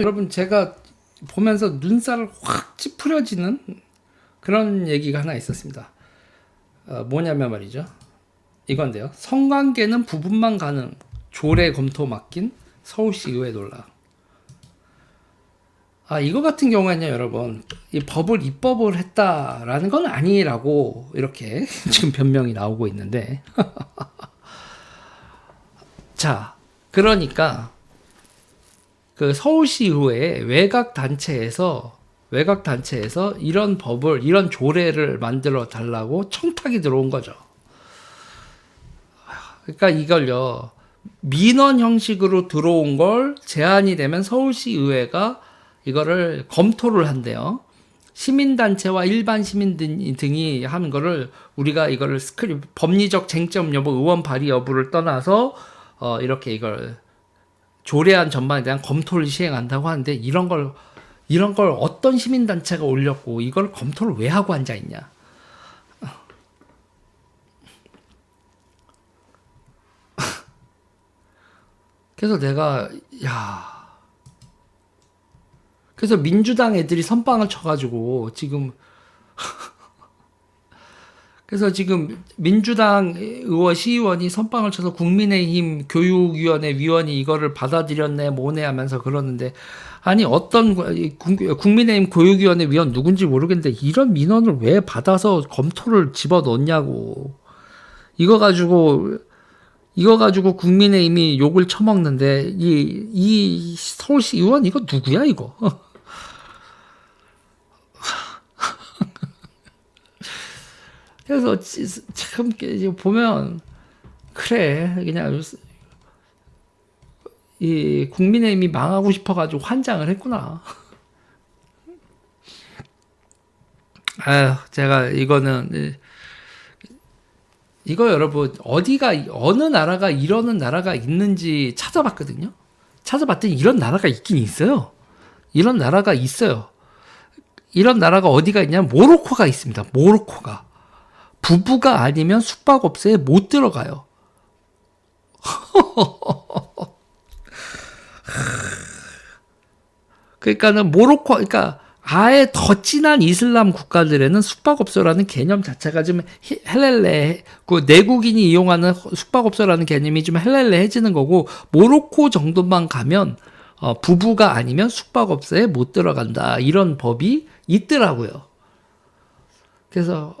여러분 제가 보면서 눈살을 확 찌푸려지는 그런 얘기가 하나 있었습니다. 어, 뭐냐면 말이죠. 이건데요. 성관계는 부분만 가능. 조례 검토 맡긴 서울시 의회 논란. 아 이거 같은 경우에는 여러분 이 법을 입법을 했다라는 건 아니라고 이렇게 지금 변명이 나오고 있는데 자 그러니까 그 서울시 의회 외곽 단체에서 외곽 단체에서 이런 법을 이런 조례를 만들어 달라고 청탁이 들어온 거죠. 그러니까 이걸요 민원 형식으로 들어온 걸 제한이 되면 서울시 의회가 이거를 검토를 한대요. 시민단체와 일반 시민 등- 등이 하는 거를 우리가 이거를 스크립 법리적 쟁점 여부 의원 발의 여부를 떠나서 어 이렇게 이걸 조례안 전반에 대한 검토를 시행한다고 하는데 이런 걸 이런 걸 어떤 시민 단체가 올렸고 이걸 검토를 왜 하고 앉아 있냐? 그래서 내가 야 그래서 민주당 애들이 선빵을 쳐가지고 지금 그래서 지금 민주당 의원 시의원이 선빵을 쳐서 국민의힘 교육위원회 위원이 이거를 받아들였네 뭐네 하면서 그러는데 아니 어떤 국민의힘 교육위원회 위원 누군지 모르겠는데 이런 민원을 왜 받아서 검토를 집어 넣냐고. 이거 가지고 이거 가지고 국민의힘이 욕을 처먹는데 이 이 서울시 의원 이거 누구야 이거 그래서 지- 참 보면 그래 그냥 이 국민의힘이 망하고 싶어가지고 환장을 했구나. 아유 제가 이거는 이- 이거 여러분 어디가 어느 나라가 이러는 나라가 있는지 찾아봤거든요. 찾아봤더니 이런 나라가 있긴 있어요. 이런 나라가 있어요. 이런 나라가 어디가 있냐면 모로코가 있습니다. 모로코가 부부가 아니면 숙박업소에 못 들어가요. 그러니까는 모로코, 그러니까 아예 더 진한 이슬람 국가들에는 숙박업소라는 개념 자체가 좀 히- 헬렐레, 그 내국인이 이용하는 숙박업소라는 개념이 좀 헬렐레해지는 거고 모로코 정도만 가면 어, 부부가 아니면 숙박업소에 못 들어간다 이런 법이 있더라고요. 그래서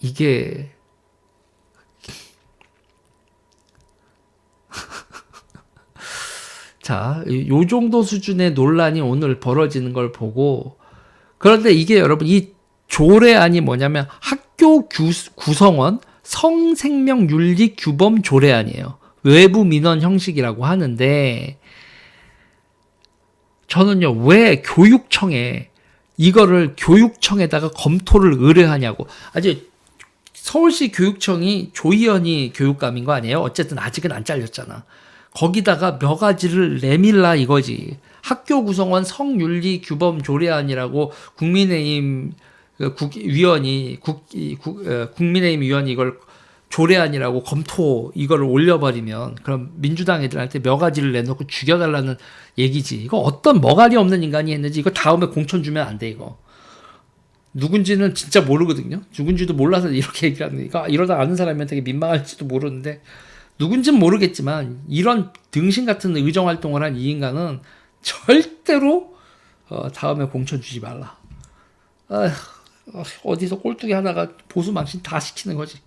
이게 자, 이- 요 정도 수준의 논란이 오늘 벌어지는 걸 보고 그런데 이게 여러분 이 조례안이 뭐냐면 학교 규, 구성원 성생명 윤리 규범 조례안이에요. 외부 민원 형식이라고 하는데 저는요 왜 교육청에 이거를 교육청에다가 검토를 의뢰하냐고 아직 서울시 교육청이 조희연이 교육감인 거 아니에요? 어쨌든 아직은 안 잘렸잖아. 거기다가 몇 가지를 내밀라 이거지. 학교 구성원 성윤리 규범 조례안이라고 국민의힘 그 국, 위원이 국, 이- 국, 어, 국민의힘 위원이 이걸 조례안이라고 검토 이거를 올려버리면 그럼 민주당 애들한테 몇 가지를 내놓고 죽여달라는 얘기지. 이거 어떤 머가리 없는 인간이 했는지 이거 다음에 공천 주면 안 돼 이거. 누군지는 진짜 모르거든요. 누군지도 몰라서 이렇게 얘기하는 거니까 이러다 아는 사람이 되게 민망할지도 모르는데 누군지는 모르겠지만 이런 등신 같은 의정 활동을 한 이 인간은 절대로 어, 다음에 공천 주지 말라. 아휴, 어디서 꼴뚜기 하나가 보수 망신 다 시키는 거지.